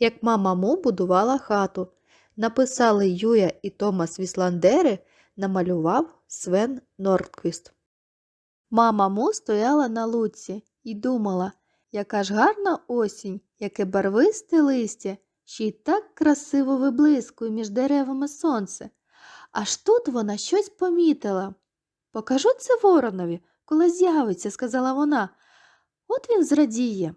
як мама Му будувала хату. Написали Юя і Томас Вісландери, намалював Свен Нордквіст. Мама Му стояла на луці і думала, яка ж гарна осінь, яке барвисте листя, ще й так красиво виблискує між деревами сонце. Аж тут вона щось помітила. Покажу це воронові, коли з'явиться, сказала вона. От він зрадіє.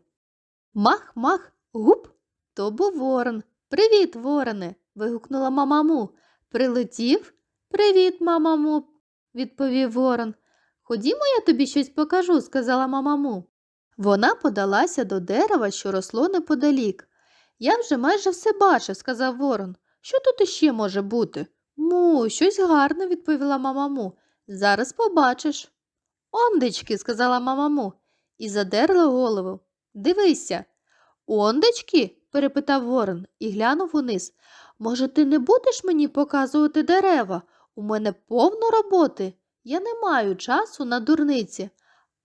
Мах, мах, гуп, то був ворон. Привіт, вороне. вигукнула мама Му. Прилетів? Привіт, мама Му, відповів ворон. Ходімо, я тобі щось покажу, сказала мамаму. Вона подалася до дерева, що росло неподалік. Я вже майже все бачив, сказав ворон. Що тут іще може бути? Му, щось гарне, відповіла мамаму. Зараз побачиш. Ондечки, сказала мамаму, і задерла голову. Дивися. Ондечки? Перепитав ворон і глянув униз. Може, ти не будеш мені показувати дерева? У мене повно роботи. Я не маю часу на дурниці.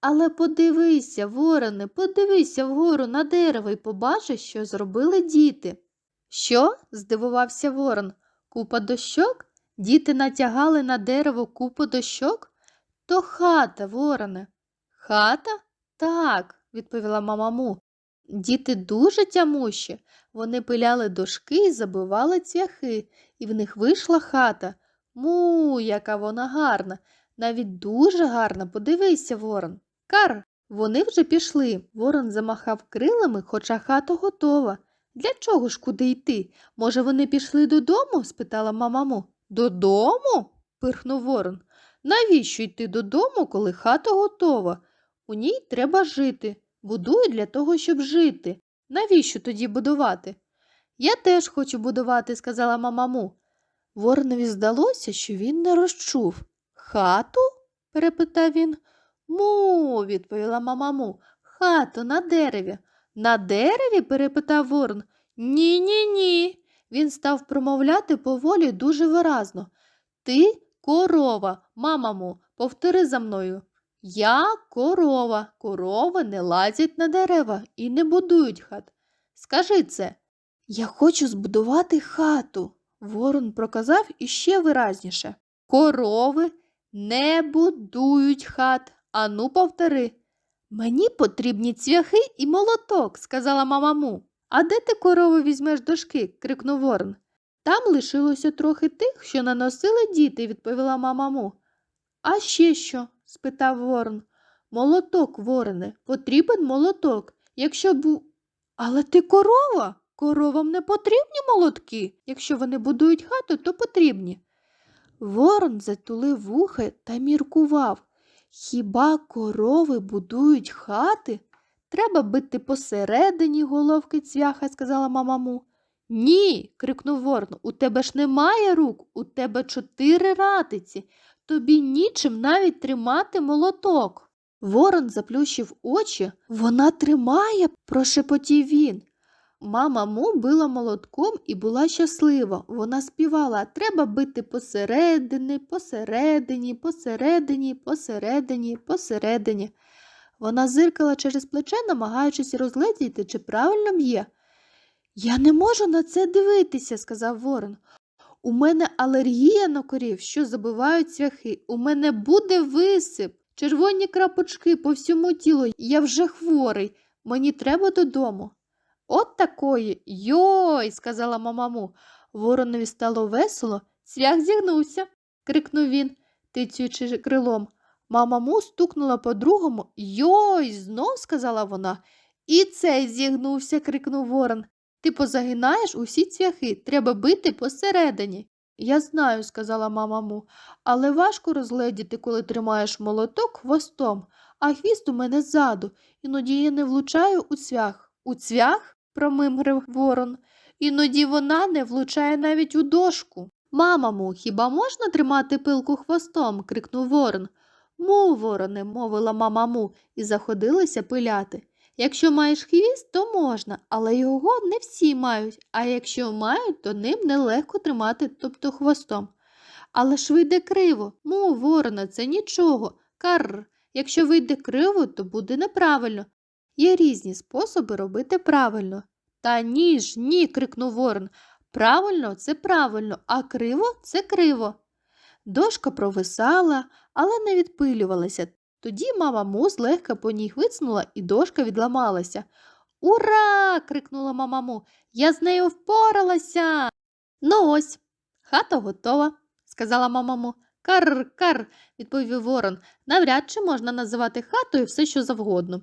Але подивися, вороне, подивися вгору на дерево і побачиш, що зробили діти. Що? здивувався ворон. Купа дощок? Діти натягали на дерево купу дощок? То хата, вороне. Хата? Так, відповіла мама. Діти дуже тямущі. Вони пиляли дошки і забивали цвяхи, і в них вийшла хата. Му, яка вона гарна, навіть дуже гарна, подивися, ворон. Кар, вони вже пішли. Ворон замахав крилами, хоча хата готова. Для чого ж куди йти? Може, вони пішли додому? спитала мама Му. Додому? пирхнув ворон. Навіщо йти додому, коли хата готова? У ній треба жити. Будую для того, щоб жити. Навіщо тоді будувати? Я теж хочу будувати, сказала мама Му. Воронові здалося, що він не розчув. Хату? перепитав він. Му, відповіла мама Му. Хату на дереві. На дереві? перепитав ворон. Ні, ні, ні. Він став промовляти поволі дуже виразно. Ти корова, мамаму, повтори за мною. Я корова. Корови не лазять на дерева і не будують хат. Скажи це. Я хочу збудувати хату. Ворон проказав іще виразніше. Корови не будують хат. Ану, повтори. Мені потрібні цвяхи і молоток, сказала мама Му. А де ти корови візьмеш дошки? крикнув ворон. Там лишилося трохи тих, що наносили діти, відповіла мама Му. А ще що? Спитав ворон. Молоток, вороне, потрібен молоток. Якщо б. Але ти корова. Коровам не потрібні молотки. Якщо вони будують хату, то потрібні. Ворон затулив вуха та міркував. Хіба корови будують хати? Треба бити посередині головки цвяха, сказала мама. Ні, крикнув Ворон, у тебе ж немає рук, у тебе чотири ратиці. Тобі нічим навіть тримати молоток. Ворон заплющив очі. Вона тримає, прошепотів він. Мама Му била молотком і була щаслива. Вона співала треба бити посередині, посередині, посередині, посередині, посередині. Вона зиркала через плече, намагаючись розгледіти, чи правильно б'є. Я не можу на це дивитися, сказав Ворон. У мене алергія на корів, що забивають цвяхи. У мене буде висип, червоні крапочки по всьому тілу. Я вже хворий. Мені треба додому. От такої. Йой, сказала мамаму. Воронові стало весело. Цвях зігнувся, крикнув він, тицюючи крилом. Мама Му стукнула по другому. Йой, знов сказала вона. І цей зігнувся, крикнув ворон. Ти позагинаєш усі цвяхи, треба бити посередині. Я знаю, сказала мама Му, але важко розгледіти, коли тримаєш молоток хвостом, а хвіст у мене ззаду, іноді я не влучаю у цвях. У цвях? промимрив ворон. Іноді вона не влучає навіть у дошку. Мамаму, хіба можна тримати пилку хвостом? крикнув ворон. Му, вороне, мовила мама Му і заходилася пиляти. Якщо маєш хвіст, то можна, але його не всі мають, а якщо мають, то ним нелегко тримати, тобто хвостом. Але ж вийде криво, му, ворона, це нічого. Карр. Якщо вийде криво, то буде неправильно. Є різні способи робити правильно. Та ні ж, ні, крикнув ворон. Правильно, це правильно, а криво це криво. Дошка провисала, але не відпилювалася. Тоді мама Му легко по ній хвицнула, і дошка відламалася. Ура! крикнула мама Му. Я з нею впоралася. Ну ось, хата готова, сказала мама Му. Кар, кар, відповів ворон. Навряд чи можна називати хатою все, що завгодно.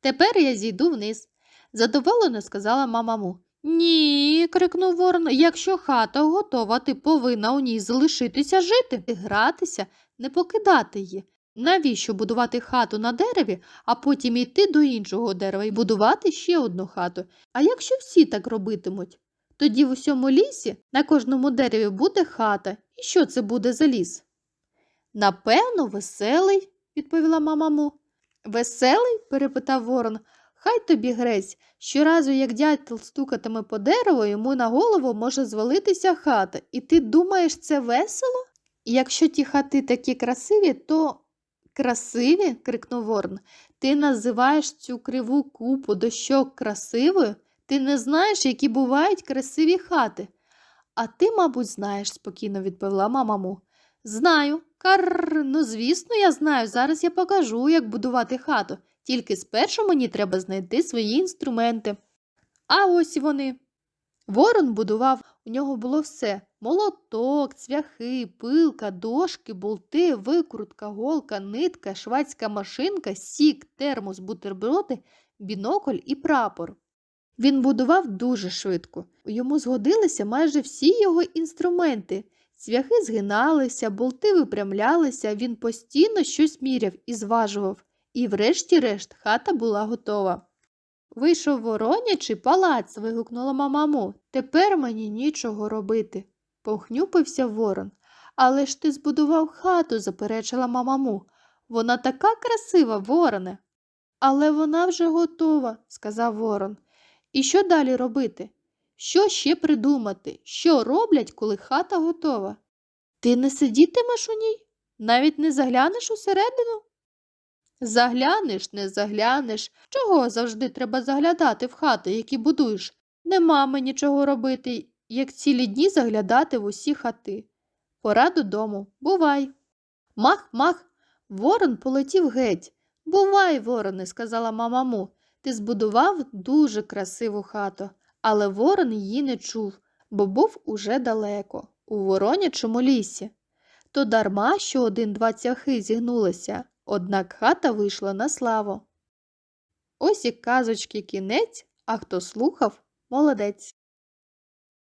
Тепер я зійду вниз, задоволено сказала мама Му. Ні, крикнув ворон, якщо хата готова, ти повинна у ній залишитися жити, і гратися, не покидати її. Навіщо будувати хату на дереві, а потім йти до іншого дерева і будувати ще одну хату? А якщо всі так робитимуть? Тоді в усьому лісі на кожному дереві буде хата. І що це буде за ліс? Напевно, веселий, відповіла мама Му. Веселий? перепитав ворон. Хай тобі грець. Щоразу, як дятел стукатиме по дереву, йому на голову може звалитися хата. І ти думаєш, це весело? Якщо ті хати такі красиві, то. Красиві? крикнув Ворон. Ти називаєш цю криву купу дощок красивою? Ти не знаєш, які бувають красиві хати. А ти, мабуть, знаєш, спокійно відповіла мама Му. Знаю. Карр, ну звісно, я знаю. Зараз я покажу, як будувати хату. Тільки спершу мені треба знайти свої інструменти. А ось вони. Ворон будував, у нього було все молоток, цвяхи, пилка, дошки, болти, викрутка, голка, нитка, швадська машинка, сік, термос, бутерброди, бінокль і прапор. Він будував дуже швидко. Йому згодилися майже всі його інструменти. Цвяхи згиналися, болти випрямлялися, він постійно щось міряв і зважував. І врешті-решт хата була готова. Вийшов воронячий палац, вигукнула мамаму. Тепер мені нічого робити. Похнюпився ворон. Але ж ти збудував хату, заперечила мамаму. Вона така красива, вороне. Але вона вже готова, сказав ворон. І що далі робити? Що ще придумати? Що роблять, коли хата готова? Ти не сидітимеш у ній? Навіть не заглянеш усередину? Заглянеш, не заглянеш. Чого завжди треба заглядати в хати, які будуєш? Нема мені чого робити, як цілі дні заглядати в усі хати. Пора додому. Бувай. Мах, мах. Ворон полетів геть. Бувай, вороне, сказала мама Му. Ти збудував дуже красиву хату, але ворон її не чув, бо був уже далеко, у воронячому лісі. То дарма, що один-два цяхи зігнулися, однак хата вийшла на славу. Ось і казочки кінець, а хто слухав, молодець.